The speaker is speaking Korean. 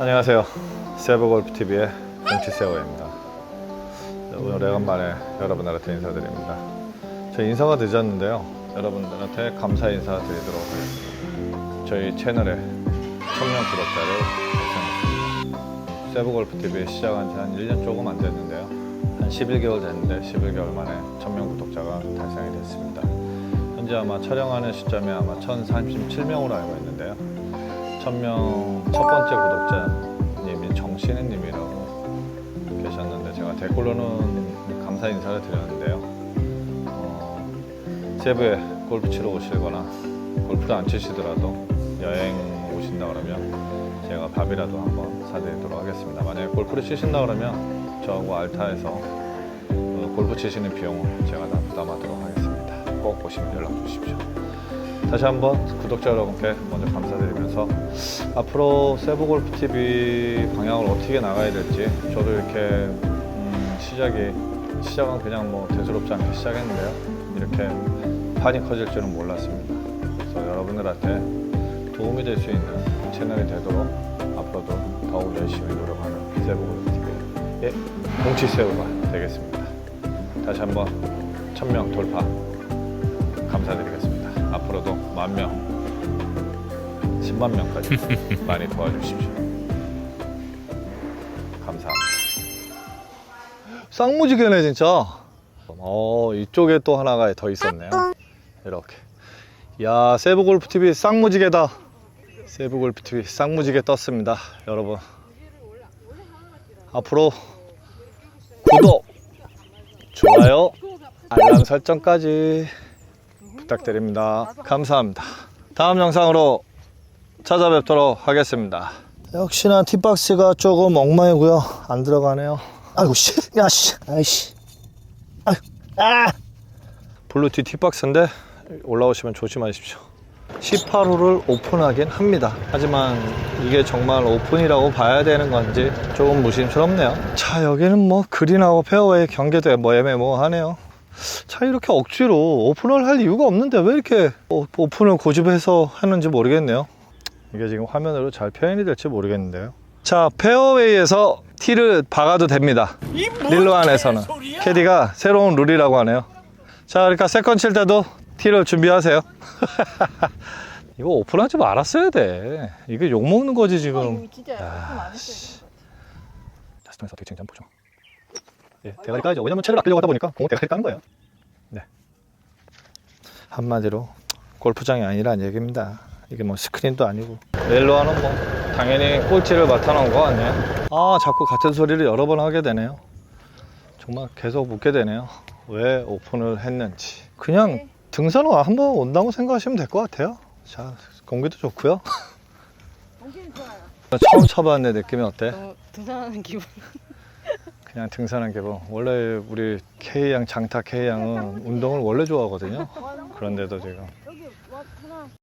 안녕하세요. 세브골프TV의 정치세호입니다. 오늘 오래간만에 여러분들한테 인사드립니다. 저 인사가 늦었는데요. 여러분들한테 감사 인사 드리도록 하겠습니다. 저희 채널에 1000명 구독자를 달성했습니다. 세브골프TV 시작한 지 한 1년 조금 안 됐는데요. 한 11개월 됐는데 11개월 만에 1000명 구독자가 달성이 됐습니다. 현재 아마 촬영하는 시점에 아마 1037명으로 알고 있는데요. 1000명 첫 번째 구독자님이 정신은 님이라고 계셨는데 제가 댓글로는 감사 인사를 드렸는데요. 어, 세부에 골프 치러 오시거나 골프를 안 치시더라도 여행 오신다 그러면 제가 밥이라도 한번 사드리도록 하겠습니다. 만약에 골프를 치신다 그러면 저하고 알타에서 어, 골프 치시는 비용은 제가 다 부담하도록 하겠습니다. 꼭 오시면 연락 주십시오. 다시 한번 구독자 여러분께 먼저 감사드리면서 앞으로 세부골프 TV 방향을 어떻게 나가야 될지 저도 이렇게 음, 시작이 시작은 그냥 뭐 대수롭지 않게 시작했는데요. 이렇게 판이 커질 줄은 몰랐습니다. 그래서 여러분들한테 도움이 될 수 있는 채널이 되도록 앞으로도 더욱 열심히 노력하는 세부골프 TV의 공치세우가 되겠습니다. 다시 한번 천명 돌파 감사드리겠습니다. 앞으로도 만 명, 10만 명까지 많이 도와주십시오. 감사합니다. 쌍무지개네 진짜. 어 이쪽에 또 하나가 더 있었네요. 이렇게. 야 세부 골프 TV 쌍무지개다. 세부 골프 TV 쌍무지개 떴습니다, 여러분. 앞으로 구독, 좋아요, 알람 설정까지 부탁드립니다. 감사합니다. 다음 영상으로 찾아뵙도록 하겠습니다. 역시나 팁박스가 조금 엉망이고요. 안 들어가네요. 아이고 씨, 야 씨, 아이씨, 아이, 아. 블루티 팁박스인데 올라오시면 조심하십시오. 18호를 오픈하긴 합니다. 하지만 이게 정말 오픈이라고 봐야 되는 건지 조금 무심스럽네요. 자, 여기는 뭐 그린하고 페어웨이 경계도 뭐 애매모호하네요. 차 이렇게 억지로 오픈을 할 이유가 없는데 왜 이렇게 오- 오픈을 고집해서 하는지 모르겠네요. 이게 지금 화면으로 잘 표현이 될지 모르겠는데요. 자, 페어웨이에서 티를 박아도 됩니다. 릴로 안에서는. 캐디가 새로운 룰이라고 하네요. 자, 그러니까 세컨 칠 때도 티를 준비하세요. 이거 오픈하지 말았어야 돼. 이게 욕먹는 거지, 지금. 진짜 야, 오픈 안 했어요. 자스톤에서 어떻게 칭찬 보죠. 예, 대가리 까죠. 왜냐면 체를 아끼려고 하다 보니까 공을 대가리 까는 거예요. 네. 한마디로 골프장이 아니란 얘기입니다. 이게 뭐 스크린도 아니고. 멜로아는 뭐 당연히 꼴찌를 맡아놓은 거 같네요. 아, 자꾸 같은 소리를 여러 번 하게 되네요. 정말 계속 묻게 되네요. 왜 오픈을 했는지. 그냥 등산로 한번 온다고 생각하시면 될 것 같아요. 자, 공기도 좋고요. 정신 좋아요. 처음 쳐봤는데 느낌이 어때? 너무 등산하는 기분. 그냥 등산한 기분. 원래 우리 K양 장타 K양은 운동을 원래 좋아하거든요. 그런데도 지금